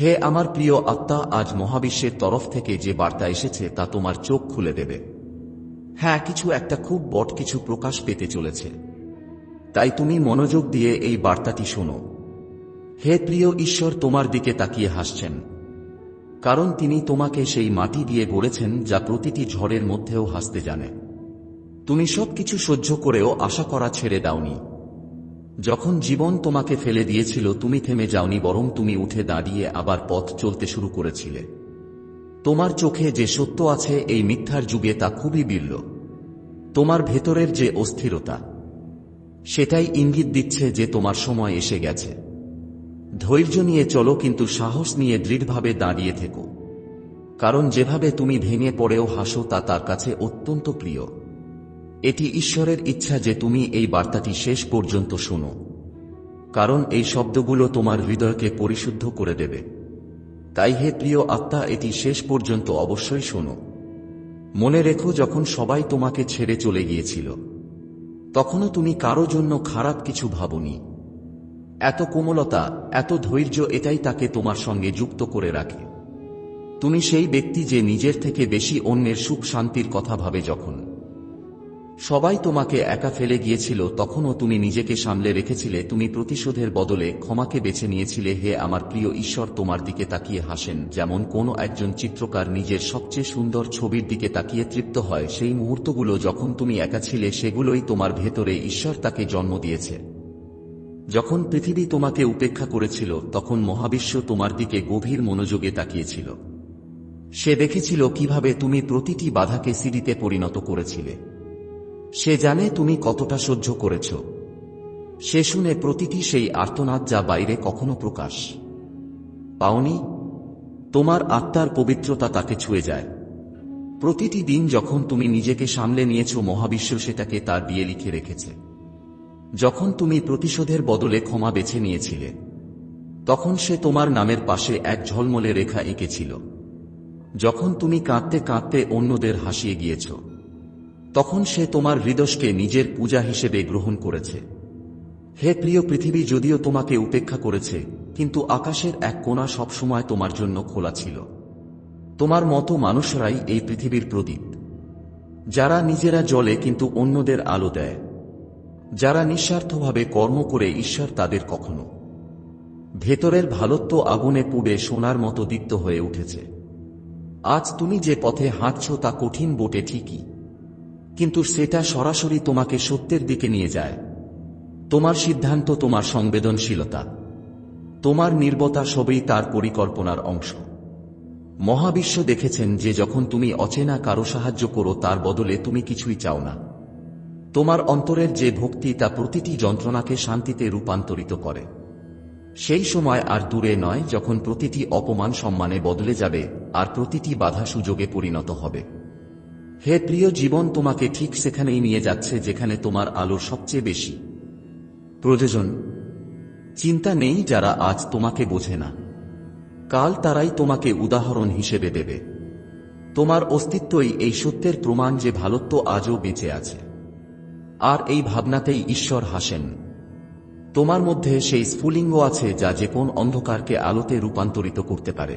হে আমার প্রিয় আত্মা, আজ মহাবিশ্বের তরফ থেকে যে বার্তা এসেছে তা তোমার চোখ খুলে দেবে। হ্যাঁ কিছু একটা খুব বট কিছু প্রকাশ পেতে চলেছে। তাই তুমি মনোযোগ দিয়ে এই বার্তাটি শোনো। হে প্রিয় ঈশ্বর, তোমার দিকে তাকিয়ে হাসছেন। কারণ তিনি তোমাকে সেই মাটি দিয়ে গড়েছেন যা প্রতিটি ঝড়ের মধ্যেও হাসতে জানে। তুমি সবকিছু সহ্য করেও আশা করা ছেড়ে দাওনি। যখন জীবন তোমাকে ফেলে দিয়েছিল, তুমি থেমে যাওনি, বরং তুমি উঠে দাঁড়িয়ে আবার পথ চলতে শুরু করেছিলে। তোমার চোখে যে সত্য আছে, এই মিথ্যার যুগে তা খুবই বিরল। তোমার ভেতরের যে অস্থিরতা, সেটাই ইঙ্গিত দিচ্ছে যে তোমার সময় এসে গেছে। ধৈর্য নিয়ে চলো, কিন্তু সাহস নিয়ে দৃঢ়ভাবে দাঁড়িয়ে থেকো। কারণ যেভাবে তুমি ভেঙে পড়েও হাসো, তা তার কাছে অত্যন্ত প্রিয়। এটি ঈশ্বরের ইচ্ছা যে তুমি এই বার্তাটি শেষ পর্যন্ত শোনো। কারণ এই শব্দগুলো তোমার হৃদয়কে পরিশুদ্ধ করে দেবে। তাই হে প্রিয় আত্মা, এটি শেষ পর্যন্ত অবশ্যই শোনো। মনে রেখো যখন সবাই তোমাকে ছেড়ে চলে গিয়েছিল, তখনও তুমি কারও জন্য খারাপ কিছু ভাবনি। এত কোমলতা, এত ধৈর্য এটাই তাকে তোমার সঙ্গে যুক্ত করে রাখে। তুমি সেই ব্যক্তি যে নিজের থেকে বেশি অন্যের সুখ শান্তির কথা ভাবে যখন। সবাই তোমাকে একা ফেলে গিয়েছিল, তখনও তুমি নিজেকে সামলে রেখেছিলে, তুমি প্রতিশোধের বদলে ক্ষমাকে বেছে নিয়েছিলে, হে আমার প্রিয় ঈশ্বর, তোমার দিকে তাকিয়ে হাসেন, যেমন কোনো একজন চিত্রকার নিজের সবচেয়ে সুন্দর ছবির দিকে তাকিয়ে তৃপ্ত হয়, সেই মুহূর্তগুলো যখন তুমি একা ছিলে, সেগুলোই তোমার ভেতরে ঈশ্বর তাকে জন্ম দিয়েছে। যখন পৃথিবী তোমাকে উপেক্ষা করেছিল, তখন মহাবিশ্ব তোমার দিকে গভীর মনোযোগে তাকিয়েছিল। সে দেখেছিল কীভাবে তুমি প্রতিটি বাধাকে সিঁড়িতে পরিণত করেছিলে। সে জানে তুমি কতটা সহ্য করেছ। সে শুনে প্রতিটি সেই আর্তনাদ যা বাইরে কখনো প্রকাশ পাওনি। তোমার আত্মার পবিত্রতা তাকে ছুঁয়ে যায়। প্রতিটি দিন যখন তুমি নিজেকে সামলে নিয়েছ, মহাবিশ্ব সেটাকে তার বিয়ে লিখে রেখেছে। যখন তুমি প্রতিশোধের বদলে ক্ষমা বেছে নিয়েছিলে, তখন সে তোমার নামের পাশে এক ঝলমলে রেখা এঁকেছিল। যখন তুমি কাঁদতে কাঁদতে অন্যদের হাসিয়ে গিয়েছ তখন সে তোমার হৃদয়কে নিজের পূজা হিসেবে গ্রহণ করেছে। হে প্রিয় পৃথিবী, যদিও তোমাকে উপেক্ষা করেছে, কিন্তু আকাশের এক কোণা সবসময় তোমার জন্য খোলা ছিল। তোমার মতো মানুষরাই এই পৃথিবীর প্রদীপ। যারা নিজেরা জলে কিন্তু অন্যদের আলো দেয়। যারা নিঃস্বার্থভাবে কর্ম করে, ঈশ্বর তাদের কখনো। ভেতরের ভালত্ব আগুনে পুড়ে সোনার মতো দীপ্ত হয়ে উঠেছে। আজ তুমি যে পথে হাঁটছ, তা কঠিন বোটে ঠিকই। কিন্তু সেটা সরাসরি তোমাকে সত্যের দিকে নিয়ে যায়। তোমার সিদ্ধান্ত তোমার সংবেদনশীলতা। তোমার নির্বতা সবই তার পরিকল্পনার অংশ। মহাবিশ্ব দেখেছেন যে যখন তুমি অচেনা কারও সাহায্য করো, তার বদলে তুমি কিছুই চাও না। তোমার অন্তরের যে ভক্তি, তা প্রতিটি যন্ত্রণাকে শান্তিতে রূপান্তরিত করে। সেই সময় আর দূরে নয়, যখন প্রতিটি অপমান সম্মানে বদলে যাবে, আর প্রতিটি বাধা সুযোগে পরিণত হবে। হে প্রিয় জীবন, তোমাকে ঠিক সেখানেই নিয়ে যাচ্ছে যেখানে তোমার আলো সবচেয়ে বেশি। প্রয়োজন, চিন্তা নেই যারা আজ তোমাকে বোঝে না। কাল তারাই তোমাকে উদাহরণ হিসেবে দেবে। তোমার অস্তিত্বই এই সত্যের প্রমাণ যে ভালত্ব আজও বেঁচে আছে। আর এই ভাবনাতেই ঈশ্বর হাসেন। তোমার মধ্যে সেই স্ফুলিঙ্গ আছে যা যে কোন অন্ধকারকে আলোতে রূপান্তরিত করতে পারে।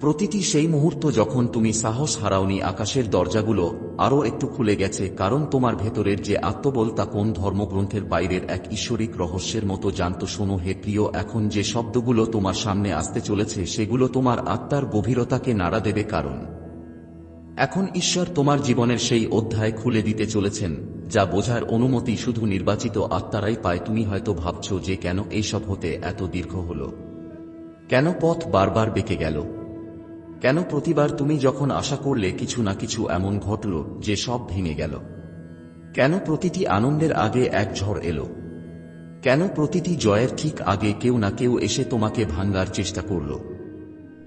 প্রতিটি সেই মুহূর্ত যখন তুমি সাহস হারাওনি, আকাশের দরজাগুলো আরও একটু খুলে গেছে, কারণ তোমার ভেতরের যে আত্মবল তা কোন ধর্মগ্রন্থের বাইরের এক ঈশ্বরিক রহস্যের মতো জানত। শোনো হে প্রিয়, এখন যে শব্দগুলো তোমার সামনে আসতে চলেছে, সেগুলো তোমার আত্মার গভীরতাকে নাড়া দেবে কারণ। এখন ঈশ্বর তোমার জীবনের সেই অধ্যায় খুলে দিতে চলেছেন, যা বোঝার অনুমতি শুধু নির্বাচিত আত্মারাই পায়। তুমি হয়তো ভাবছ যে কেন এইসব হতে এত দীর্ঘ হল। কেন পথ বারবার বেঁকে গেল? কেন প্রতিবার তুমি যখন আশা করলে কিছু না কিছু এমন ঘটল যে সব ভেঙে গেল? কেন প্রতিটি আনন্দের আগে এক ঝড় এলো? কেন প্রতিটি জয়ের ঠিক আগে কেউ না কেউ এসে তোমাকে ভাঙ্গার চেষ্টা করল?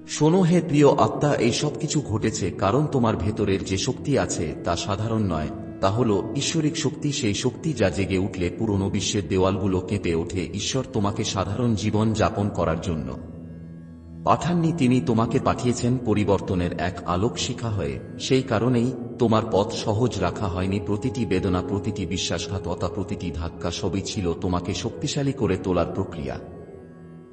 শোনো হে প্রিয় আত্মা, এই সব কিছু ঘটেছে কারণ তোমার ভেতরের যে শক্তি আছে তা সাধারণ নয়, তা হল ঈশ্বরিক শক্তি, সেই শক্তি যা জেগে উঠলে পুরনো বিশ্বের দেওয়ালগুলো কেঁপে ওঠে ঈশ্বর তোমাকে সাধারণ জীবন যাপন করার জন্য। পাঠাননি তিনি তোমাকে পাঠিয়েছেন পরিবর্তনের এক আলোক শিখা হয়ে। সেই কারণেই তোমার পথ সহজ রাখা হয়নি। প্রতিটি বেদনা, প্রতিটি বিশ্বাসঘাতকতা, প্রতিটি ধাক্কা সবই ছিল তোমাকে শক্তিশালী করে তোলার প্রক্রিয়া।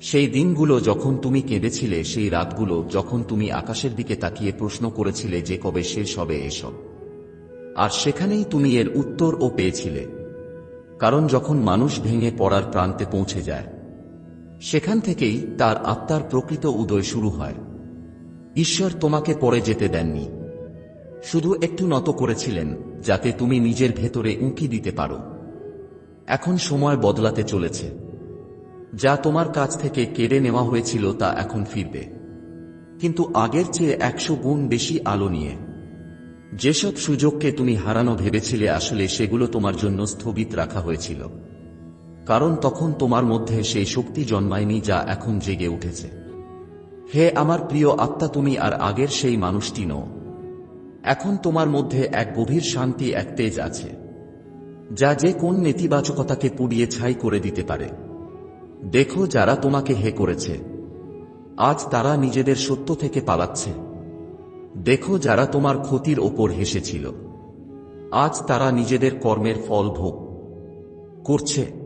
সেই দিনগুলো যখন তুমি কেঁদেছিলে, সেই রাতগুলো যখন তুমি আকাশের দিকে তাকিয়ে প্রশ্ন করেছিলে যে কবে শেষ হবে এসব। আর সেখানেই তুমি এর উত্তরও পেয়েছিলে। কারণ যখন মানুষ ভেঙে পড়ার প্রান্তে পৌঁছে যায় সেখান থেকেই তার আত্মার প্রকৃত উদয় শুরু হয়। ঈশ্বর তোমাকে পড়ে যেতে দেননি। শুধু একটু নত করেছিলেন, যাতে তুমি নিজের ভেতরে উঁকি দিতে পারো। এখন সময় বদলাতে চলেছে। যা তোমার কাছ থেকে কেড়ে নেওয়া হয়েছিল তা এখন ফিরবে। কিন্তু আগের চেয়ে একশো গুণ বেশি আলো নিয়ে। যেসব সুযোগকে তুমি হারানো ভেবেছিলে, আসলে সেগুলো তোমার জন্য স্থগিত রাখা হয়েছিল। কারণ তখন তোমার মধ্যে সেই শক্তি জন্মায়নি যা এখন জেগে উঠেছে। হে আমার প্রিয় আত্মা, তুমি আর আগের সেই মানুষটি নও। এখন তোমার মধ্যে এক গভীর শান্তি, এক তেজ আছে, যা যে কোন নেতিবাচকতাকে পুড়িয়ে ছাই করে দিতে পারে। দেখো যারা তোমাকে হে করেছে, আজ তারা নিজেদের সত্য থেকে পালাচ্ছে। দেখো যারা তোমার ক্ষতির ওপর হেসেছিল, আজ তারা নিজেদের কর্মের ফল ভোগ করছে।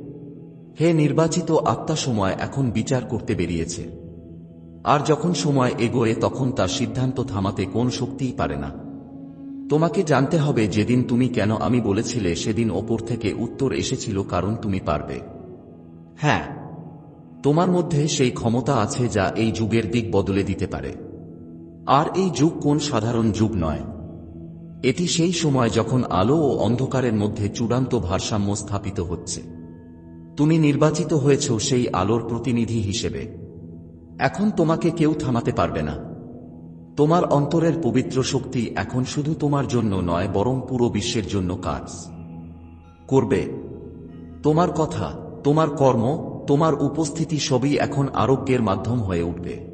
হে নির্বাচিত আত্মা সময় এখন বিচার করতে বেরিয়েছে। আর যখন সময় এগোয় তখন তার সিদ্ধান্ত থামাতে কোন শক্তিই পারে না। তোমাকে জানতে হবে যেদিন তুমি কেন আমি বলেছিলে সেদিন ওপর থেকে উত্তর এসেছিল কারণ তুমি পারবে। হ্যাঁ তোমার মধ্যে সেই ক্ষমতা আছে যা এই যুগের দিক বদলে দিতে পারে। আর এই যুগ কোন সাধারণ যুগ নয়। এটি সেই সময় যখন আলো ও অন্ধকারের মধ্যে চূড়ান্ত ভারসাম্য স্থাপিত হচ্ছে। তুমি নির্বাচিত হয়েছ সেই আলোর প্রতিনিধি হিসেবে। এখন তোমাকে কেউ থামাতে পারবে না। তোমার অন্তরের পবিত্র শক্তি এখন শুধু তোমার জন্য নয়, বরং পুরো বিশ্বের জন্য কাজ করবে। তোমার কথা, তোমার কর্ম, তোমার উপস্থিতি সবই এখন আরোগ্যের মাধ্যম হয়ে উঠবে।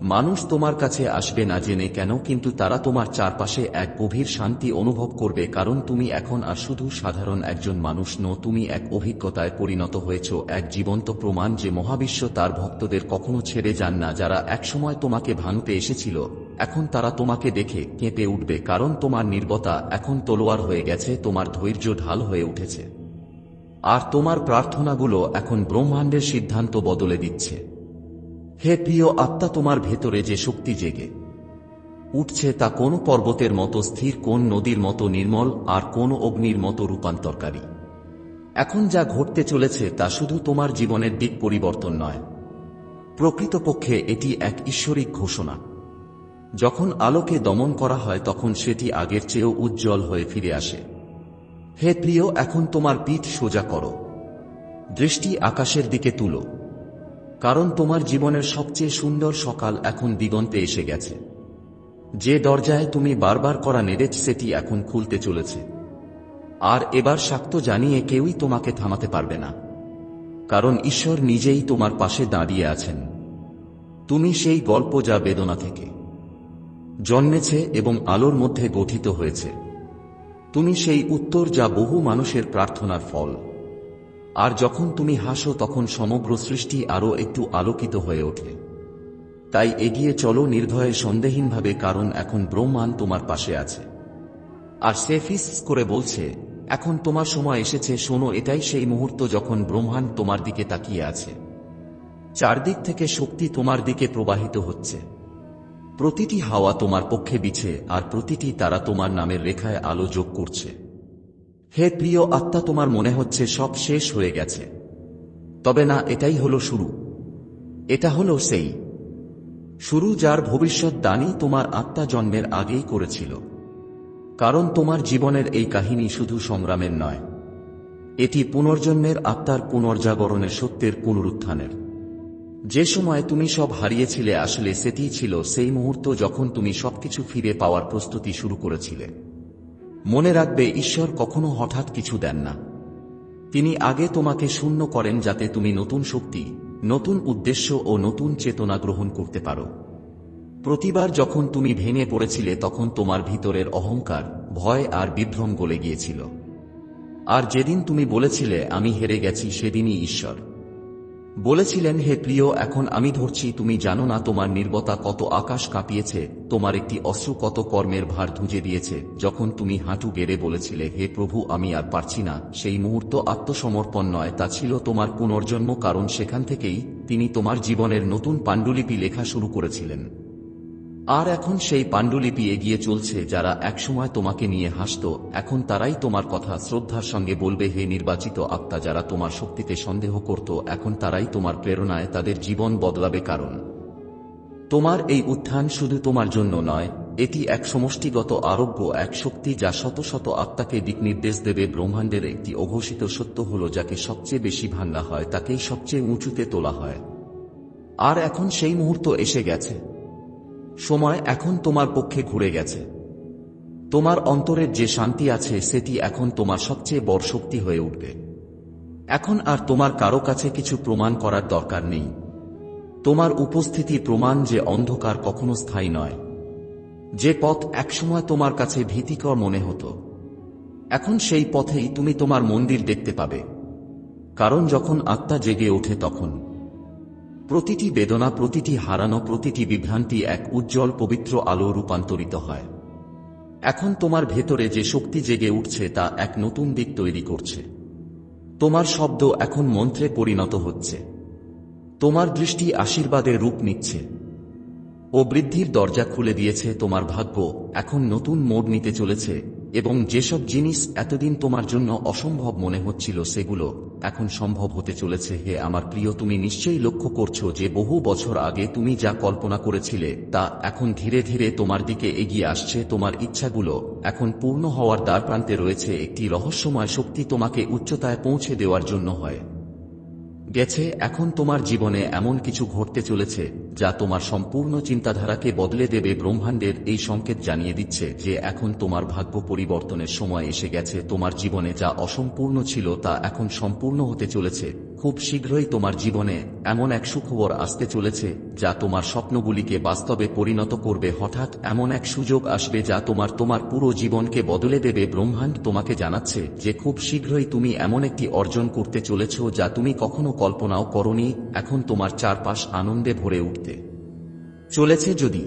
মানুষ তোমার কাছে আসবে না জেনে কেন, কিন্তু তারা তোমার চারপাশে এক গভীর শান্তি অনুভব করবে, কারণ তুমি এখন আর শুধু সাধারণ একজন মানুষ নো তুমি এক অভিজ্ঞতায় পরিণত হয়েছ, এক জীবন্ত প্রমাণ যে মহাবিশ্ব তার ভক্তদের কখনো ছেড়ে যান না, যারা একসময় তোমাকে ভাঙতে এসেছিল, এখন তারা তোমাকে দেখে কেঁপে উঠবে, কারণ তোমার নির্বতা এখন তলোয়ার হয়ে গেছে, তোমার ধৈর্য ঢাল হয়ে উঠেছে। আর তোমার প্রার্থনাগুলো এখন ব্রহ্মাণ্ডের সিদ্ধান্ত বদলে দিচ্ছে। হে প্রিয় আত্মা, তোমার ভেতরে যে শক্তি জেগে, উঠছে তা কোন পর্বতের মতো স্থির, কোন নদীর মতো নির্মল, আর কোন অগ্নির মতো রূপান্তরকারী। এখন যা ঘটতে চলেছে তা শুধু তোমার জীবনের দিক পরিবর্তন নয়। প্রকৃতপক্ষে এটি এক ঈশ্বরিক ঘোষণা। যখন আলোকে দমন করা হয়, তখন সেটি আগের চেয়েও উজ্জ্বল হয়ে ফিরে আসে। হে প্রিয়, এখন তোমার পিঠ সোজা করো। দৃষ্টি আকাশের দিকে তুলো। কারণ তোমার জীবনের সবচেয়ে সুন্দর সকাল এখন দিগন্তে এসে গেছে। যে দরজায় তুমি বারবার করা নেড়েছ, সেটি এখন খুলতে চলেছে। আর এবার শাক্ত জানিয়ে কেউই তোমাকে থামাতে পারবে না। কারণ ঈশ্বর নিজেই তোমার পাশে দাঁড়িয়ে আছেন। তুমি সেই গল্প যা বেদনা থেকে জন্মেছে এবং আলোর মধ্যে গঠিত হয়েছে। তুমি সেই উত্তর যা বহু মানুষের প্রার্থনার ফল। আর যখন তুমি হাসো, তখন সমগ্র সৃষ্টি আরও একটু আলোকিত হয়ে ওঠে। তাই এগিয়ে চলো নির্ভয়ে সন্দেহীনভাবে কারণ এখন ব্রহ্মাণ তোমার পাশে আছে। আর সেফিস করে বলছে, এখন তোমার সময় এসেছে, শোনো, এটাই সেই মুহূর্ত যখন ব্রহ্মাণ্ড তোমার দিকে তাকিয়ে আছে। চারদিক থেকে শক্তি তোমার দিকে প্রবাহিত হচ্ছে। প্রতিটি হাওয়া তোমার পক্ষে বিছে, আর প্রতিটি তারা তোমার নামের রেখায় আলো যোগ করছে। হে প্রিয় আত্মা, তোমার মনে হচ্ছে সব শেষ হয়ে গেছে। তবে না, এটাই হলো শুরু। এটা হলো সেই। শুরু যার ভবিষ্যৎ দানি তোমার আত্মা জন্মের আগেই করেছিল। কারণ তোমার জীবনের এই কাহিনী শুধু সংগ্রামের নয়। এটি পুনর্জন্মের আত্মার পুনর্জাগরণের সত্যের পুনরুত্থানের। যে সময় তুমি সব হারিয়েছিলে, আসলে সেটিই ছিল সেই মুহূর্ত যখন তুমি সবকিছু ফিরে পাওয়ার প্রস্তুতি শুরু করেছিলে। মনে রাখবে ঈশ্বর কখনো হঠাৎ কিছু দেন না। তিনি আগে তোমাকে শূন্য করেন যাতে তুমি নতুন শক্তি, নতুন উদ্দেশ্য ও নতুন চেতনা গ্রহণ করতে পারো। প্রতিবার যখন তুমি ভেঙে পড়েছিলে তখন তোমার ভিতরের অহংকার, ভয় আর বিভ্রম গলে গিয়েছিল। আর যেদিন তুমি বলেছিলে, আমি হেরে গেছি, সেদিনই ঈশ্বর। বলেছিলেন, হে প্রিয়, এখন আমি ধরছি, তুমি জানো না তোমার নির্বতা কত আকাশ কাঁপিয়েছে, তোমার একটি অস্ত্র কত কর্মের ভার ধুজে দিয়েছে, যখন তুমি হাঁটু গেড়ে বলেছিলে, হে প্রভু, আমি আর পারছি না, সেই মুহূর্ত আত্মসমর্পণ নয়, তা ছিল তোমার পুনর্জন্ম কারণ, সেখান থেকেই তিনি তোমার জীবনের নতুন পাণ্ডুলিপি লেখা শুরু করেছিলেন। আর এখন সেই পাণ্ডুলিপি এগিয়ে চলছে যারা একসময় তোমাকে নিয়ে হাসত, এখন তারাই তোমার কথা শ্রদ্ধার সঙ্গে বলবে, হে নির্বাচিত আত্মা, যারা তোমার শক্তিতে সন্দেহ করত, এখন তারাই তোমার প্রেরণায় তাদের জীবন বদলাবে কারণ। তোমার এই উত্থান শুধু তোমার জন্য নয়, এটি এক সমষ্টিগত আরোগ্য, এক শক্তি যা শত শত আত্মাকে দিক নির্দেশ দেবে, ব্রহ্মাণ্ডের একটি অঘোষিত সত্য হল যাকে সবচেয়ে বেশি ভাঙ্গা হয়, তাকেই সবচেয়ে উঁচুতে তোলা হয়। আর এখন সেই মুহূর্ত এসে গেছে। সময় এখন তোমার পক্ষে ঘুরে গেছে। তোমার অন্তরের যে শান্তি আছে, সেটি এখন তোমার সবচেয়ে বড় শক্তি হয়ে উঠবে। এখন আর তোমার কারও কাছে কিছু প্রমাণ করার দরকার নেই। তোমার উপস্থিতি প্রমাণ যে অন্ধকার কখনো স্থায়ী নয়। যে পথ একসময় তোমার কাছে ভীতিকর মনে হতো। এখন সেই পথেই তুমি তোমার মন্দির দেখতে পাবে। কারণ যখন আত্মা জেগে ওঠে তখন। প্রতিটি বেদনা, প্রতিটি হারানো, প্রতিটি বিভ্রান্তি এক উজ্জ্বল পবিত্র আলো রূপান্তরিত হয়। এখন তোমার ভেতরে যে শক্তি জেগে উঠছে তা এক নতুন দিক তৈরি করছে। তোমার শব্দ এখন মন্ত্রে পরিণত হচ্ছে। তোমার দৃষ্টি আশীর্বাদের রূপ নিচ্ছে। ও বৃদ্ধির দরজা খুলে দিয়েছে তোমার ভাগ্য, এখন নতুন মোড় নিতে চলেছে। এবং যেসব জিনিস এতদিন তোমার জন্য অসম্ভব মনে হচ্ছিল সেগুলো এখন সম্ভব হতে চলেছে। হে আমার প্রিয়, তুমি নিশ্চয়ই লক্ষ্য করছ যে বহু বছর আগে তুমি যা কল্পনা করেছিলে তা এখন ধীরে ধীরে তোমার দিকে এগিয়ে আসছে। তোমার ইচ্ছাগুলো এখন পূর্ণ হওয়ার দ্বার প্রান্তে রয়েছে। একটি রহস্যময় শক্তি তোমাকে উচ্চতায় পৌঁছে দেওয়ার জন্য হয়। গেছে, এখন তোমার জীবনে এমন কিছু ঘটতে চলেছে যা তোমার সম্পূর্ণ চিন্তাধারাকে বদলে দেবে ব্রহ্মাণ্ডের এই সংকেত জানিয়ে দিচ্ছে যে এখন তোমার ভাগ্য পরিবর্তনের সময় এসে গেছে, তোমার জীবনে যা অসম্পূর্ণ ছিল তা এখন সম্পূর্ণ হতে চলেছে। খুব শীঘ্রই তোমার জীবনে এমন এক সুখবর আসতে চলেছে, যা তোমার স্বপ্নগুলিকে বাস্তবে পরিণত করবে। হঠাৎ এমন এক সুযোগ আসবে, যা তোমার তোমার পুরো জীবনকে বদলে দেবে। ব্রহ্মাণ্ড তোমাকে জানাচ্ছে যে খুব শীঘ্রই তুমি এমন একটি অর্জন করতে চলেছ, যা তুমি কখনো কল্পনাও করনি। এখন তোমার চারপাশ আনন্দে ভরে উঠতে চলেছে যদি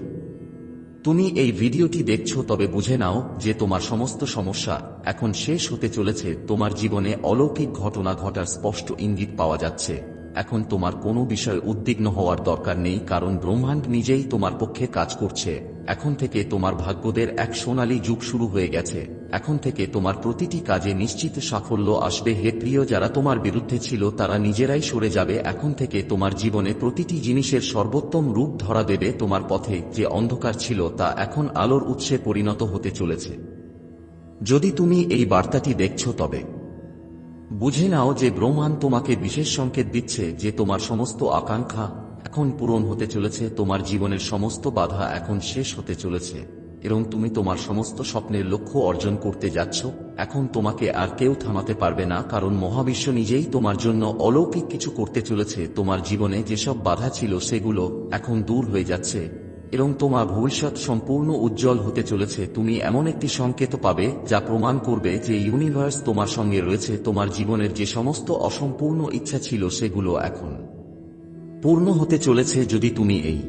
তুমি এই ভিডিওটি দেখছ, তবে বুঝে নাও যে তোমার সমস্ত সমস্যা এখন শেষ হতে চলেছে। তোমার জীবনে অলৌকিক ঘটনা ঘটার স্পষ্ট ইঙ্গিত পাওয়া যাচ্ছে। এখন তোমার কোনো বিষয়ে উদ্বিগ্ন হওয়ার দরকার নেই, কারণ ব্রহ্মাণ্ড নিজেই তোমার পক্ষে কাজ করছে। এখন থেকে তোমার ভাগ্যদের এক সোনালী যুগ শুরু হয়ে গেছে। এখন থেকে তোমার প্রতিটি কাজে নিশ্চিত সাফল্য আসবে। হে প্রিয়, যারা তোমার বিরুদ্ধে ছিল, তারা নিজেরাই সরে যাবে। এখন থেকে তোমার জীবনে প্রতিটি জিনিসের সর্বোত্তম রূপ ধরা দেবে তোমার পথে। যে অন্ধকার ছিল, তা এখন আলোর উৎসে পরিণত হতে চলেছে। যদি তুমি এই বার্তাটি দেখছ তবে বুঝে নাও যে ব্রহ্মাণ্ড তোমাকে বিশেষ সংকেত দিচ্ছে যে তোমার সমস্ত আকাঙ্ক্ষা এখন পূরণ হতে চলেছে, তোমার জীবনের সমস্ত বাধা এখন শেষ হতে চলেছে। এবং তুমি তোমার সমস্ত স্বপ্নের লক্ষ্য অর্জন করতে যাচ্ছ, এখন তোমাকে আর কেউ থামাতে পারবে না, কারণ মহাবিশ্ব নিজেই তোমার জন্য অলৌকিক কিছু করতে চলেছে। তোমার জীবনে যেসব বাধা ছিল সেগুলো এখন দূর হয়ে যাচ্ছে। এবং তোমার ভবিষ্যৎ সম্পূর্ণ উজ্জ্বল হতে চলেছে। তুমি এমন একটি সংকেত পাবে, যা প্রমাণ করবে যে ইউনিভার্স তোমার সঙ্গে রয়েছে, তোমার জীবনের যে সমস্ত অসম্পূর্ণ ইচ্ছা ছিল সেগুলো এখন পূর্ণ হতে চলেছে যদি তুমি এই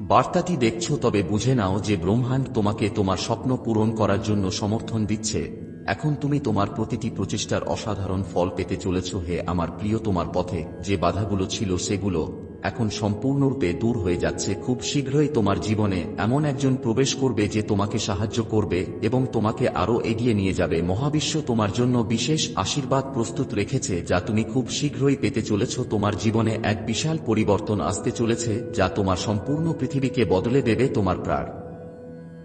বার্তাটি দেখছ, তবে বুঝে নাও যে ব্রহ্মাণ্ড তোমাকে তোমার স্বপ্ন পূরণ করার জন্য সমর্থন দিচ্ছে। এখন তুমি তোমার প্রতিটি প্রচেষ্টার অসাধারণ ফল পেতে চলেছ। হে আমার প্রিয়, তোমার পথে যে বাধাগুলো ছিল সেগুলো এখন সম্পূর্ণরূপে দূর হয়ে যাচ্ছে। খুব শীঘ্রই তোমার জীবনে এমন একজন প্রবেশ করবে যে তোমাকে সাহায্য করবে এবং তোমাকে আরও এগিয়ে নিয়ে যাবে। মহাবিশ্ব তোমার জন্য বিশেষ আশীর্বাদ প্রস্তুত রেখেছে, যা তুমি খুব শীঘ্রই পেতে চলেছ। তোমার জীবনে এক বিশাল পরিবর্তন আসতে চলেছে, যা তোমার সম্পূর্ণ পৃথিবীকে বদলে দেবে তোমার প্রাণ।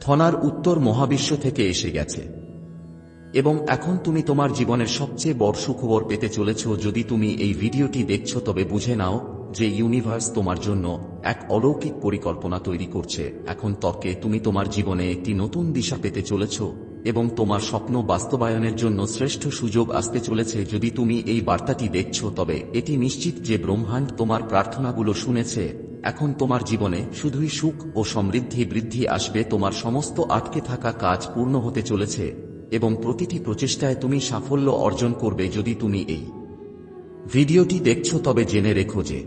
থনার উত্তর মহাবিশ্ব থেকে এসে গেছে। এবং এখন তুমি তোমার জীবনের সবচেয়ে বড় সুখবর পেতে চলেছ। যদি তুমি এই ভিডিওটি দেখছ তবে বুঝে নাও যে ইউনিভার্স তোমার জন্য এক অলৌকিক পরিকল্পনা তৈরি করছে, এখন তর্কে তুমি তোমার জীবনে একটি নতুন দিশা পেতে চলেছ এবং তোমার স্বপ্ন বাস্তবায়নের জন্য শ্রেষ্ঠ সুযোগ আসতে চলেছে। যদি তুমি এই বার্তাটি দেখছ, তবে এটি নিশ্চিত যে ব্রহ্মাণ্ড তোমার প্রার্থনাগুলো শুনেছে। এখন তোমার জীবনে শুধুই সুখ ও সমৃদ্ধি বৃদ্ধি আসবে, তোমার সমস্ত আটকে থাকা কাজ পূর্ণ হতে চলেছে এবং প্রতিটি প্রচেষ্টায় তুমি সাফল্য অর্জন করবে যদি তুমি এই ভিডিওটি দেখছ, তবে জেনে রেখো যে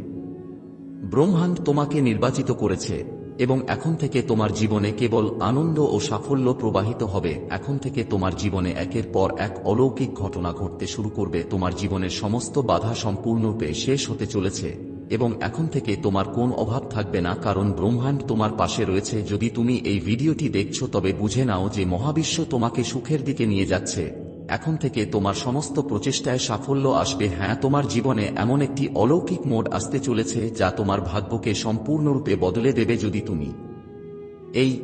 ব্রহ্মাণ্ড তোমাকে নির্বাচিত করেছে, এবং এখন থেকে তোমার জীবনে কেবল আনন্দ ও সাফল্য প্রবাহিত হবে। এখন থেকে তোমার জীবনে একের পর এক অলৌকিক ঘটনা ঘটতে শুরু করবে। তোমার জীবনের সমস্ত বাধা সম্পূর্ণরূপে শেষ হতে চলেছে, এবং এখন থেকে তোমার কোন অভাব থাকবে না, কারণ ব্রহ্মাণ্ড তোমার পাশে রয়েছে। যদি তুমি এই ভিডিওটি দেখছ, তবে বুঝে নাও যে মহাবিশ্ব তোমাকে সুখের দিকে নিয়ে যাচ্ছে। এখন থেকে তোমার সমস্ত প্রচেষ্টায় সাফল্য আসবে। হ্যাঁ তোমার জীবনে এমন একটি অলৌকিক মোড আসতে চলেছে যা তোমার ভাগ্যকে সম্পূর্ণরূপে বদলে দেবে যদি তুমি। এই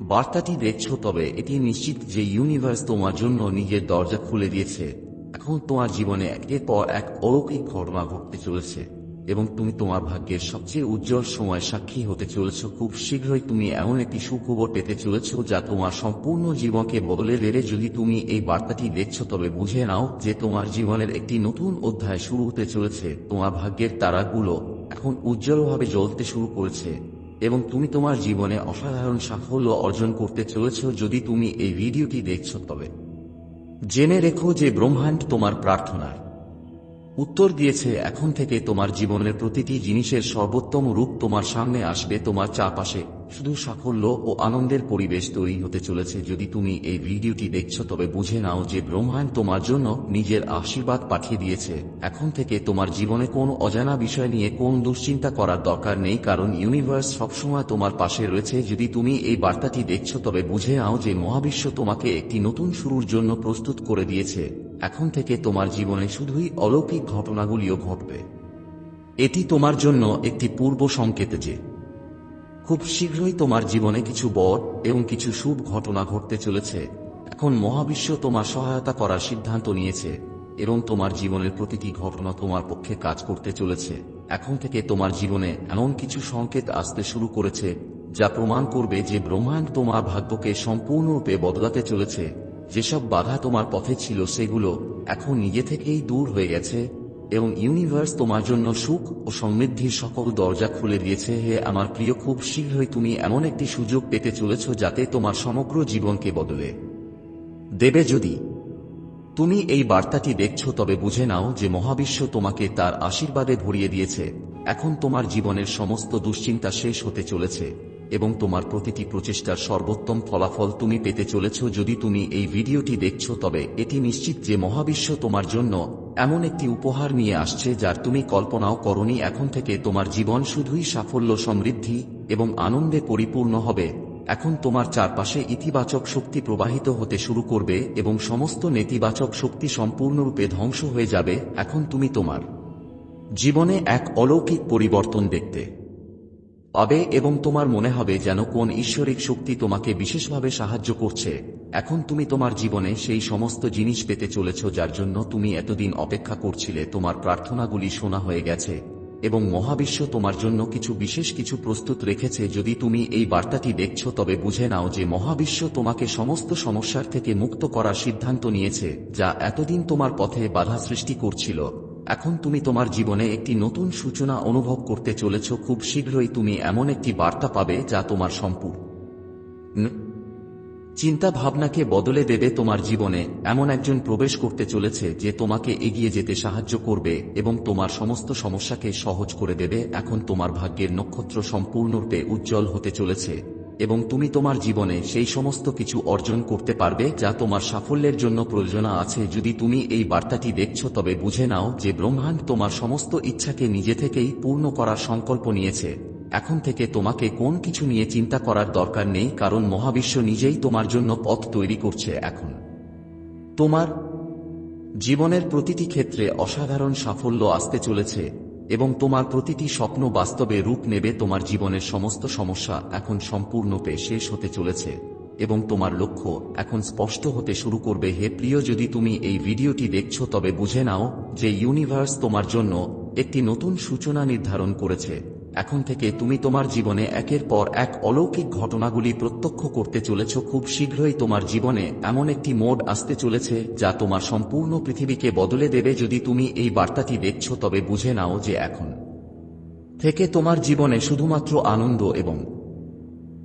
বার্তাটি দেখছ, তবে এটি নিশ্চিত যে ইউনিভার্স তোমার জন্য নিজের দরজা খুলে দিয়েছে। এখন তোমার জীবনে একের পর এক অলৌকিক ঘটনা ঘটতে চলেছে। এবং তুমি তোমার ভাগ্যের সবচেয়ে উজ্জ্বল সময় সাক্ষী হতে চলেছ। খুব শীঘ্রই তুমি এমন একটি সুখবর পেতে চলেছ যা তোমার সম্পূর্ণ জীবনকে বদলে দেবে। যদি তুমি এই বার্তাটি দেখছ, তবে বুঝে নাও যে তোমার জীবনের একটি নতুন অধ্যায় শুরু হতে চলেছে। তোমার ভাগ্যের তারাগুলো এখন উজ্জ্বলভাবে জ্বলতে শুরু করেছে এবং তুমি তোমার জীবনে অসাধারণ সাফল্য অর্জন করতে চলেছ যদি তুমি এই ভিডিওটি দেখছ তবে। জেনে রেখো যে ব্রহ্মাণ্ড তোমার প্রার্থনায় উত্তর দিয়েছে, এখন থেকে তোমার জীবনের প্রতিটি জিনিসের সর্বোত্তম রূপ তোমার সামনে আসবে, তোমার চারপাশে। শুধু সাফল্য ও আনন্দের পরিবেশ তৈরি হতে চলেছে। যদি তুমি এই ভিডিওটি দেখছ, তবে বুঝে নাও যে ব্রহ্মাণ্ড তোমার জন্য নিজের আশীর্বাদ পাঠিয়ে দিয়েছে। এখন থেকে তোমার জীবনে কোন অজানা বিষয় নিয়ে কোন দুশ্চিন্তা করার দরকার নেই, কারণ ইউনিভার্স সবসময় তোমার পাশে রয়েছে। যদি তুমি এই বার্তাটি দেখছ, তবে বুঝে নাও যে মহাবিশ্ব তোমাকে একটি নতুন শুরুর জন্য প্রস্তুত করে দিয়েছে। এখন থেকে তোমার জীবনে শুধুই অলৌকিক ঘটনাগুলিও ঘটবে। এটি তোমার জন্য একটি পূর্ব সংকেত যে খুব শীঘ্রই তোমার জীবনে কিছু বড় এবং কিছু শুভ ঘটনা ঘটতে চলেছে। এখন মহাবিশ্ব তোমার সহায়তা করার সিদ্ধান্ত নিয়েছে এবং তোমার জীবনের প্রতিটি ঘটনা তোমার পক্ষে কাজ করতে চলেছে। এখন থেকে তোমার জীবনে এমন কিছু সংকেত আসতে শুরু করেছে যা প্রমাণ করবে যে ব্রহ্মাণ্ড তোমার ভাগ্যকে সম্পূর্ণরূপে বদলাতে চলেছে। যেসব বাধা তোমার পথে ছিল সেগুলো এখন নিজে থেকেই দূর হয়ে গেছে। এবং ইউনিভার্স তোমার জন্য সুখ ও সমৃদ্ধির সকল দরজা খুলে দিয়েছে। হে আমার প্রিয়, খুব শীঘ্রই তুমি এমন একটি সুযোগ পেতে চলেছ যাতে তোমার সমগ্র জীবনকে বদলে। দেবে যদি তুমি এই বার্তাটি দেখছ, তবে বুঝে নাও যে মহাবিশ্ব তোমাকে তার আশীর্বাদে ভরিয়ে দিয়েছে। এখন তোমার জীবনের সমস্ত দুশ্চিন্তা শেষ হতে চলেছে। এবং তোমার প্রতিটি প্রচেষ্টার সর্বোত্তম ফলাফল তুমি পেতে চলেছ যদি তুমি এই ভিডিওটি দেখছ, তবে এটি নিশ্চিত যে মহাবিশ্ব তোমার জন্য এমন একটি উপহার নিয়ে আসছে যার তুমি কল্পনাও করনি। এখন থেকে তোমার জীবন শুধুই সাফল্য, সমৃদ্ধি এবং আনন্দে পরিপূর্ণ হবে। এখন তোমার চারপাশে ইতিবাচক শক্তি প্রবাহিত হতে শুরু করবে এবং সমস্ত নেতিবাচক শক্তি সম্পূর্ণরূপে ধ্বংস হয়ে যাবে। এখন তুমি তোমার জীবনে এক অলৌকিক পরিবর্তন দেখতে পাবে এবং তোমার মনে হবে যেন কোন ঈশ্বরিক শক্তি তোমাকে বিশেষভাবে সাহায্য করছে। এখন তুমি তোমার জীবনে সেই সমস্ত জিনিস পেতে চলেছ যার জন্য তুমি এতদিন অপেক্ষা করছিলে, তোমার প্রার্থনাগুলি শোনা হয়ে গেছে, এবং মহাবিশ্ব তোমার জন্য কিছু বিশেষ কিছু প্রস্তুত রেখেছে। যদি তুমি এই বার্তাটি দেখছ, তবে বুঝে নাও যে মহাবিশ্ব তোমাকে সমস্ত সমস্যার থেকে মুক্ত করার সিদ্ধান্ত নিয়েছে, যা এতদিন তোমার পথে বাধা সৃষ্টি করছিল। এখন তুমি তোমার জীবনে একটি নতুন সূচনা অনুভব করতে চলেছ, খুব শীঘ্রই তুমি এমন একটি বার্তা পাবে যা তোমার সম্পূর্ণ। চিন্তা ভাবনাকে বদলে দেবে তোমার জীবনে এমন একজন প্রবেশ করতে চলেছে যে তোমাকে এগিয়ে যেতে সাহায্য করবে এবং তোমার সমস্ত সমস্যাকে সহজ করে দেবে। এখন তোমার ভাগ্যের নক্ষত্র সম্পূর্ণরূপে উজ্জ্বল হতে চলেছে। এবং তুমি তোমার জীবনে সেই সমস্ত কিছু অর্জন করতে পারবে যা তোমার সাফল্যের জন্য প্রয়োজন আছে। যদি তুমি এই বার্তাটি দেখছ, তবে বুঝে নাও যে ব্রহ্মাণ্ড তোমার সমস্ত ইচ্ছাকে নিজে থেকেই পূর্ণ করার সংকল্প নিয়েছে। এখন থেকে তোমাকে কোন কিছু নিয়ে চিন্তা করার দরকার নেই, কারণ মহাবিশ্ব নিজেই তোমার জন্য পথ তৈরি করছে এখন। তোমার জীবনের প্রতিটি ক্ষেত্রে অসাধারণ সাফল্য আসতে চলেছে। এবং তোমার প্রতিটি স্বপ্ন বাস্তবে রূপ নেবে তোমার জীবনের সমস্ত সমস্যা এখন সম্পূর্ণরূপে শেষ হতে চলেছে এবং তোমার লক্ষ্য এখন স্পষ্ট হতে শুরু করবে। হে প্রিয়, যদি তুমি এই ভিডিওটি দেখছ, তবে বুঝে নাও যে ইউনিভার্স তোমার জন্য একটি নতুন সূচনা নির্ধারণ করেছে। এখন থেকে তুমি তোমার জীবনে একের পর এক অলৌকিক ঘটনাগুলি প্রত্যক্ষ করতে চলেছ। খুব শীঘ্রই তোমার জীবনে এমন একটি মোড আসতে চলেছে, যা তোমার সম্পূর্ণ পৃথিবীকে বদলে দেবে যদি তুমি এই বার্তাটি দেখছ, তবে বুঝে নাও যে এখন থেকে তোমার জীবনে শুধুমাত্র আনন্দ এবং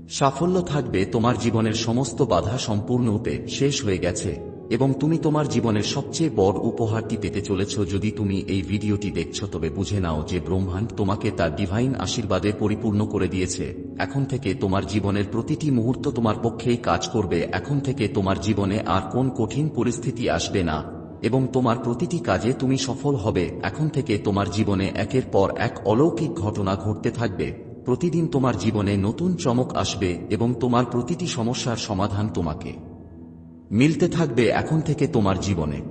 সাফল্য থাকবে। তোমার জীবনের সমস্ত বাধা সম্পূর্ণরূপে শেষ হয়ে গেছে। এবং তুমি তোমার জীবনের সবচেয়ে বড় উপহারটি পেতে চলেছ যদি তুমি এই ভিডিওটি দেখছ, তবে বুঝে নাও যে ব্রহ্মাণ্ড তোমাকে তার ডিভাইন আশীর্বাদে পরিপূর্ণ করে দিয়েছে। এখন থেকে তোমার জীবনের প্রতিটি মুহূর্ত তোমার পক্ষেই কাজ করবে। এখন থেকে তোমার জীবনে আর কোন কঠিন পরিস্থিতি আসবে না। এবং তোমার প্রতিটি কাজে তুমি সফল হবে। এখন থেকে তোমার জীবনে একের পর এক অলৌকিক ঘটনা ঘটতে থাকবে। প্রতিদিন তোমার জীবনে নতুন চমক আসবে এবং তোমার প্রতিটি সমস্যার সমাধান তোমাকে। মিলতে থাকবে এখন থেকে তোমার জীবনে।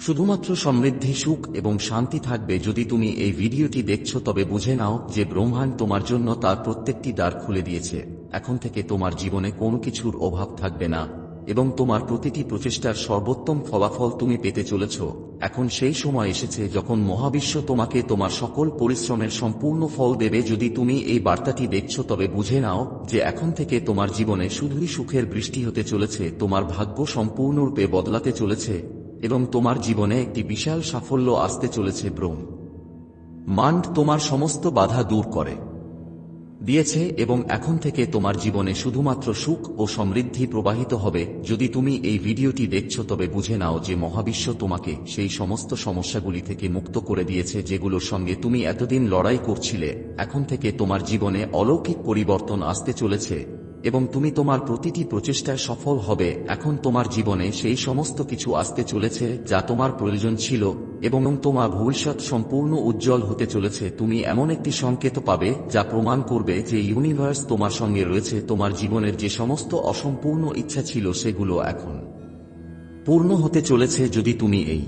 শুধুমাত্র সমৃদ্ধি, সুখ এবং শান্তি থাকবে যদি তুমি এই ভিডিওটি দেখছ, তবে বুঝে নাও যে ব্রহ্মাণ্ড তোমার জন্য তার প্রত্যেকটি দ্বার খুলে দিয়েছে। এখন থেকে তোমার জীবনে কোনো কিছুর অভাব থাকবে না। এবং তোমার প্রতিটি প্রচেষ্টার সর্বোত্তম ফলাফল তুমি পেতে চলেছ। এখন সেই সময় এসেছে যখন মহাবিশ্ব তোমাকে তোমার সকল পরিশ্রমের সম্পূর্ণ ফল দেবে যদি তুমি এই বার্তাটি দেখছ, তবে বুঝে নাও যে এখন থেকে তোমার জীবনে শুধুই সুখের বৃষ্টি হতে চলেছে, তোমার ভাগ্য সম্পূর্ণরূপে বদলাতে চলেছে, এবং তোমার জীবনে একটি বিশাল সাফল্য আসতে চলেছে ব্রহ্ম। মান্ড তোমার সমস্ত বাধা দূর করে। দিয়েছে এবং এখন থেকে তোমার জীবনে শুধুমাত্র সুখ ও সমৃদ্ধি প্রবাহিত হবে। যদি তুমি এই ভিডিওটি দেখছ, তবে বুঝে নাও যে মহাবিশ্ব তোমাকে সেই সমস্ত সমস্যাগুলি থেকে মুক্ত করে দিয়েছে, যেগুলোর সঙ্গে তুমি এতদিন লড়াই করছিলে। এখন থেকে তোমার জীবনে অলৌকিক পরিবর্তন আসতে চলেছে এবং তুমি তোমার প্রতিটি প্রচেষ্টায় সফল হবে। এখন তোমার জীবনে সেই সমস্ত কিছু আসতে চলেছে যা তোমার প্রয়োজন ছিল। এবং তোমার ভবিষ্যৎ সম্পূর্ণ উজ্জ্বল হতে চলেছে। তুমি এমন একটি সংকেত পাবে, যা প্রমাণ করবে যে ইউনিভার্স তোমার সঙ্গে রয়েছে। তোমার জীবনের যে সমস্ত অসম্পূর্ণ ইচ্ছা ছিল, সেগুলো এখন পূর্ণ হতে চলেছে যদি তুমি এই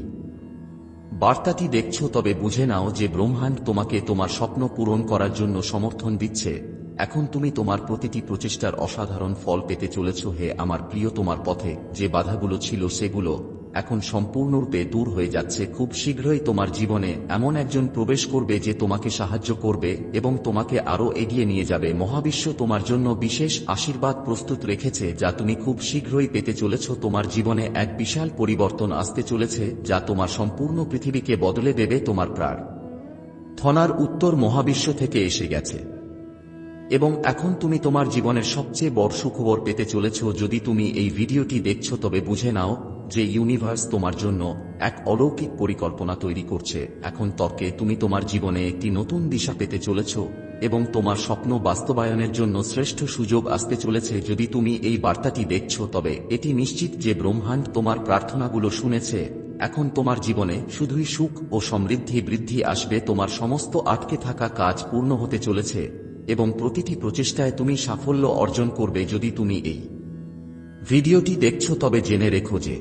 বার্তাটি দেখছ। তবে বুঝে নাও যে ব্রহ্মাণ্ড তোমাকে তোমার স্বপ্ন পূরণ করার জন্য সমর্থন দিচ্ছে। এখন তুমি তোমার প্রতিটি প্রচেষ্টার অসাধারণ ফল পেতে চলেছ। হে আমার প্রিয়, তোমার পথে যে বাধাগুলো ছিল, সেগুলো এখন সম্পূর্ণরূপে দূর হয়ে যাচ্ছে। খুব শীঘ্রই তোমার জীবনে এমন একজন প্রবেশ করবে যে তোমাকে সাহায্য করবে এবং তোমাকে আরও এগিয়ে নিয়ে যাবে। মহাবিশ্ব তোমার জন্য বিশেষ আশীর্বাদ প্রস্তুত রেখেছে, যা তুমি খুব শীঘ্রই পেতে চলেছ। তোমার জীবনে এক বিশাল পরিবর্তন আসতে চলেছে, যা তোমার সম্পূর্ণ পৃথিবীকে বদলে দেবে তোমার প্রাণ। থনার উত্তর মহাবিশ্ব থেকে এসে গেছে। এবং এখন তুমি তোমার জীবনের সবচেয়ে বড় সুখবর পেতে চলেছ। যদি তুমি এই ভিডিওটি দেখছ তবে বুঝে নাও যে ইউনিভার্স তোমার জন্য এক অলৌকিক পরিকল্পনা তৈরি করছে। এখন তর্কে তুমি তোমার জীবনে একটি নতুন দিশা পেতে চলেছ এবং তোমার স্বপ্ন বাস্তবায়নের জন্য শ্রেষ্ঠ সুযোগ আসতে চলেছে। যদি তুমি এই বার্তাটি দেখছ, তবে এটি নিশ্চিত যে ব্রহ্মাণ্ড তোমার প্রার্থনাগুলো শুনেছে। এখন তোমার জীবনে শুধুই সুখ ও সমৃদ্ধি বৃদ্ধি আসবে, তোমার সমস্ত আটকে থাকা কাজ পূর্ণ হতে চলেছে এবং প্রতিটি প্রচেষ্টায় তুমি সাফল্য অর্জন করবে যদি তুমি এই ভিডিওটি দেখছ, তবে জেনে রেখো যে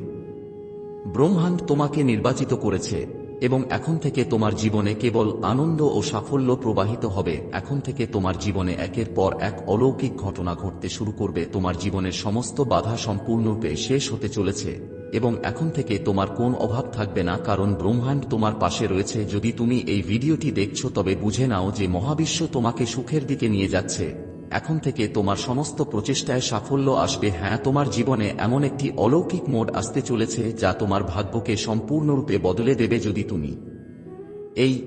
ব্রহ্মাণ্ড তোমাকে নির্বাচিত করেছে, এবং এখন থেকে তোমার জীবনে কেবল আনন্দ ও সাফল্য প্রবাহিত হবে। এখন থেকে তোমার জীবনে একের পর এক অলৌকিক ঘটনা ঘটতে শুরু করবে। তোমার জীবনের সমস্ত বাধা সম্পূর্ণরূপে শেষ হতে চলেছে, এবং এখন থেকে তোমার কোন অভাব থাকবে না, কারণ ব্রহ্মাণ্ড তোমার পাশে রয়েছে। যদি তুমি এই ভিডিওটি দেখছ, তবে বুঝে নাও যে মহাবিশ্ব তোমাকে সুখের দিকে নিয়ে যাচ্ছে। এখন থেকে তোমার সমস্ত প্রচেষ্টায় সাফল্য আসবে। হ্যাঁ তোমার জীবনে এমন একটি অলৌকিক মোড আসতে চলেছে যা তোমার ভাগ্যকে সম্পূর্ণরূপে বদলে দেবে যদি তুমি। এই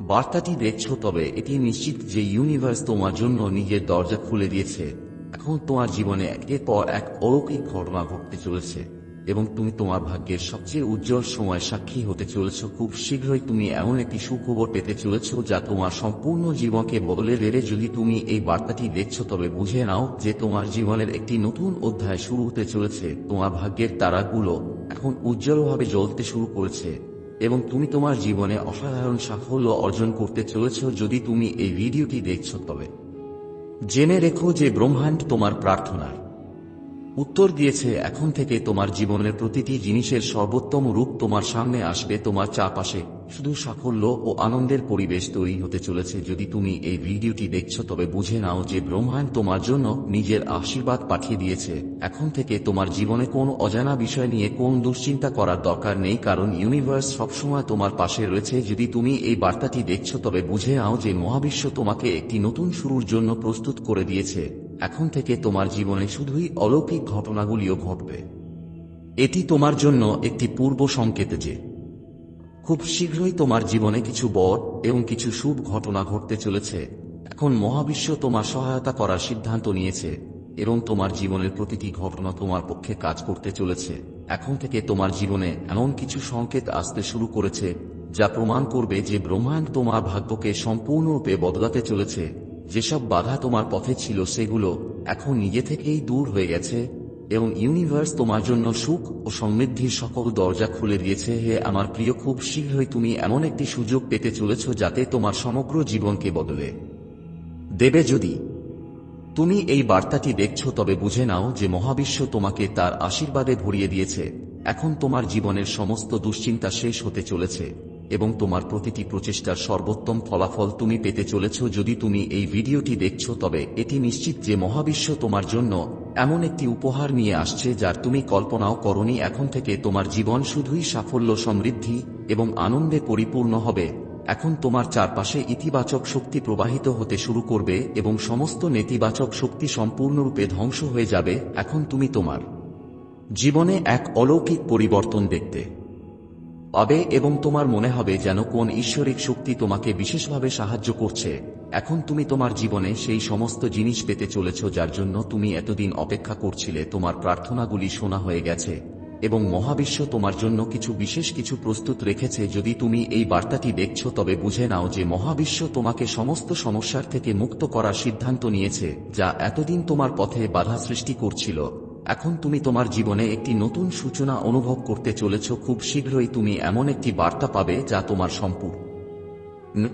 বার্তাটি দেখছ তবে এটি নিশ্চিত যে ইউনিভার্স তোমার জন্য নিজের দরজা খুলে দিয়েছে। এখন তোমার জীবনে একের পর এক অলৌকিক ঘটনা ঘটতে চলেছে। এবং তুমি তোমার ভাগ্যের সবচেয়ে উজ্জ্বল সময় সাক্ষী হতে চলেছ। খুব শীঘ্রই তুমি এমন একটি সুখবর পেতে চলেছ যা তোমার সম্পূর্ণ জীবনকে বদলে দেবে। যদি তুমি এই বার্তাটি দেখছ, তবে বুঝে নাও যে তোমার জীবনের একটি নতুন অধ্যায় শুরু হতে চলেছে। তোমার ভাগ্যের তারাগুলো এখন উজ্জ্বলভাবে জ্বলতে শুরু করেছে এবং তুমি তোমার জীবনে অসাধারণ সাফল্য অর্জন করতে চলেছ যদি তুমি এই ভিডিওটি দেখছ তবে। জেনে রেখো যে ব্রহ্মাণ্ড তোমার প্রার্থনার উত্তর দিয়েছে, এখন থেকে তোমার জীবনের প্রতিটি জিনিসের সর্বোত্তম রূপ তোমার সামনে আসবে তোমার চারপাশে। শুধু সাফল্য ও আনন্দের পরিবেশ তৈরি হতে চলেছে। যদি তুমি এই ভিডিওটি দেখছ, তবে বুঝে নাও যে ব্রহ্মাণ্ড তোমার জন্য নিজের আশীর্বাদ পাঠিয়ে দিয়েছে। এখন থেকে তোমার জীবনে কোন অজানা বিষয় নিয়ে কোন দুশ্চিন্তা করার দরকার নেই, কারণ ইউনিভার্স সবসময় তোমার পাশে রয়েছে। যদি তুমি এই বার্তাটি দেখছ, তবে বুঝে নাও যে মহাবিশ্ব তোমাকে একটি নতুন শুরুর জন্য প্রস্তুত করে দিয়েছে। এখন থেকে তোমার জীবনে শুধুই অলৌকিক ঘটনাগুলিও ঘটবে। এটি তোমার জন্য একটি পূর্ব সংকেত যে, খুব শীঘ্রই তোমার জীবনে কিছু বড় এবং কিছু শুভ ঘটনা ঘটতে চলেছে। এখন মহাবিশ্ব তোমার সহায়তা করার সিদ্ধান্ত নিয়েছে এবং তোমার জীবনের প্রতিটি ঘটনা তোমার পক্ষে কাজ করতে চলেছে। এখন থেকে তোমার জীবনে এমন কিছু সংকেত আসতে শুরু করেছে যা প্রমাণ করবে যে ব্রহ্মাণ্ড তোমার ভাগ্যকে সম্পূর্ণরূপে বদলাতে চলেছে। যেসব বাধা তোমার পথে ছিল সেগুলো এখন নিজে থেকেই দূর হয়ে গেছে, এবং ইউনিভার্স তোমার জন্য সুখ ও সমৃদ্ধির সকল দরজা খুলে দিয়েছে। হে আমার প্রিয়, খুব শীঘ্রই তুমি এমন একটি সুযোগ পেতে চলেছ যাতে তোমার সমগ্র জীবনকে বদলে। দেবে যদি তুমি এই বার্তাটি দেখছ, তবে বুঝে নাও যে মহাবিশ্ব তোমাকে তার আশীর্বাদে ভরিয়ে দিয়েছে। এখন তোমার জীবনের সমস্ত দুশ্চিন্তা শেষ হতে চলেছে। এবং তোমার প্রতিটি প্রচেষ্টার সর্বোত্তম ফলাফল তুমি পেতে চলেছ যদি তুমি এই ভিডিওটি দেখছ, তবে এটি নিশ্চিত যে মহাবিশ্ব তোমার জন্য এমন একটি উপহার নিয়ে আসছে যার তুমি কল্পনাও করনি এখন থেকে তোমার জীবন শুধুই সাফল্য, সমৃদ্ধি এবং আনন্দে পরিপূর্ণ হবে। এখন তোমার চারপাশে ইতিবাচক শক্তি প্রবাহিত হতে শুরু করবে এবং সমস্ত নেতিবাচক শক্তি সম্পূর্ণরূপে ধ্বংস হয়ে যাবে। এখন তুমি তোমার জীবনে এক অলৌকিক পরিবর্তন দেখতে। পাবে এবং তোমার মনে হবে যেন কোন ঈশ্বরিক শক্তি তোমাকে বিশেষভাবে সাহায্য করছে। এখন তুমি তোমার জীবনে সেই সমস্ত জিনিস পেতে চলেছ যার জন্য তুমি এতদিন অপেক্ষা করছিলে, তোমার প্রার্থনাগুলি শোনা হয়ে গেছে। এবং মহাবিশ্ব তোমার জন্য কিছু বিশেষ কিছু প্রস্তুত রেখেছে, যদি তুমি এই বার্তাটি দেখছ, তবে বুঝে নাও যে মহাবিশ্ব তোমাকে সমস্ত সমস্যার থেকে মুক্ত করার সিদ্ধান্ত নিয়েছে, যা এতদিন তোমার পথে বাধা সৃষ্টি করছিল। এখন তুমি তোমার জীবনে একটি নতুন সূচনা অনুভব করতে চলেছ, খুব শীঘ্রই তুমি এমন একটি বার্তা পাবে যা তোমার সম্পূর্ণ।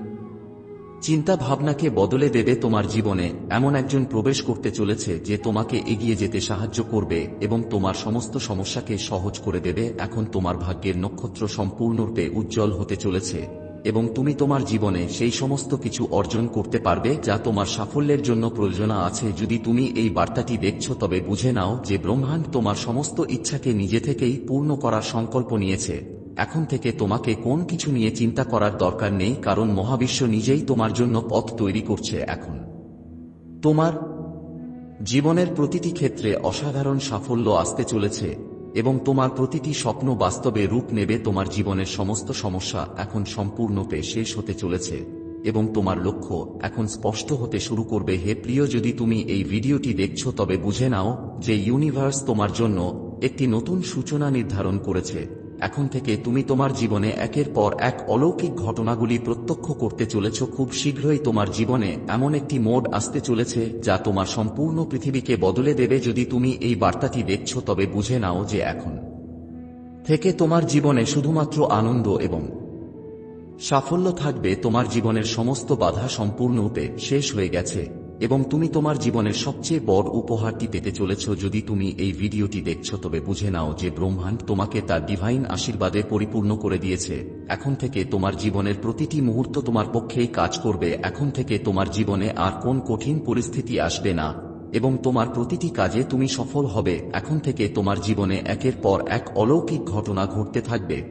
চিন্তা ভাবনাকে বদলে দেবে তোমার জীবনে এমন একজন প্রবেশ করতে চলেছে যে তোমাকে এগিয়ে যেতে সাহায্য করবে এবং তোমার সমস্ত সমস্যাকে সহজ করে দেবে। এখন তোমার ভাগ্যের নক্ষত্র সম্পূর্ণরূপে উজ্জ্বল হতে চলেছে। এবং তুমি তোমার জীবনে সেই সমস্ত কিছু অর্জন করতে পারবে যা তোমার সাফল্যের জন্য প্রয়োজন আছে। যদি তুমি এই বার্তাটি দেখছ, তবে বুঝে নাও যে ব্রহ্মাণ্ড তোমার সমস্ত ইচ্ছাকে নিজে থেকেই পূর্ণ করার সংকল্প নিয়েছে। এখন থেকে তোমাকে কোন কিছু নিয়ে চিন্তা করার দরকার নেই, কারণ মহাবিশ্ব নিজেই তোমার জন্য পথ তৈরি করছে এখন। তোমার জীবনের প্রতিটি ক্ষেত্রে অসাধারণ সাফল্য আসতে চলেছে। এবং তোমার প্রতিটি স্বপ্ন বাস্তবে রূপ নেবে তোমার জীবনের সমস্ত সমস্যা এখন সম্পূর্ণরূপে শেষ হতে চলেছে এবং তোমার লক্ষ্য এখন স্পষ্ট হতে শুরু করবে। হে প্রিয়, যদি তুমি এই ভিডিওটি দেখছ, তবে বুঝে নাও যে ইউনিভার্স তোমার জন্য একটি নতুন সূচনা নির্ধারণ করেছে। এখন থেকে তুমি তোমার জীবনে একের পর এক অলৌকিক ঘটনাগুলি প্রত্যক্ষ করতে চলেছ। খুব শীঘ্রই তোমার জীবনে এমন একটি মোড আসতে চলেছে, যা তোমার সম্পূর্ণ পৃথিবীকে বদলে দেবে। যদি তুমি এই বার্তাটি দেখছ, তবে বুঝে নাও যে এখন থেকে তোমার জীবনে শুধুমাত্র আনন্দ এবং সাফল্য থাকবে। তোমার জীবনের সমস্ত বাধা সম্পূর্ণরূপে শেষ হয়ে গেছে। এবং তুমি তোমার জীবনের সবচেয়ে বড় উপহারটি পেতে চলেছ যদি তুমি এই ভিডিওটি দেখছ, তবে বুঝে নাও যে ব্রহ্মাণ্ড তোমাকে তার ডিভাইন আশীর্বাদে পরিপূর্ণ করে দিয়েছে। এখন থেকে তোমার জীবনের প্রতিটি মুহূর্ত তোমার পক্ষেই কাজ করবে। এখন থেকে তোমার জীবনে আর কোন কঠিন পরিস্থিতি আসবে না। এবং তোমার প্রতিটি কাজে তুমি সফল হবে। এখন থেকে তোমার জীবনে একের পর এক অলৌকিক ঘটনা ঘটতে থাকবে।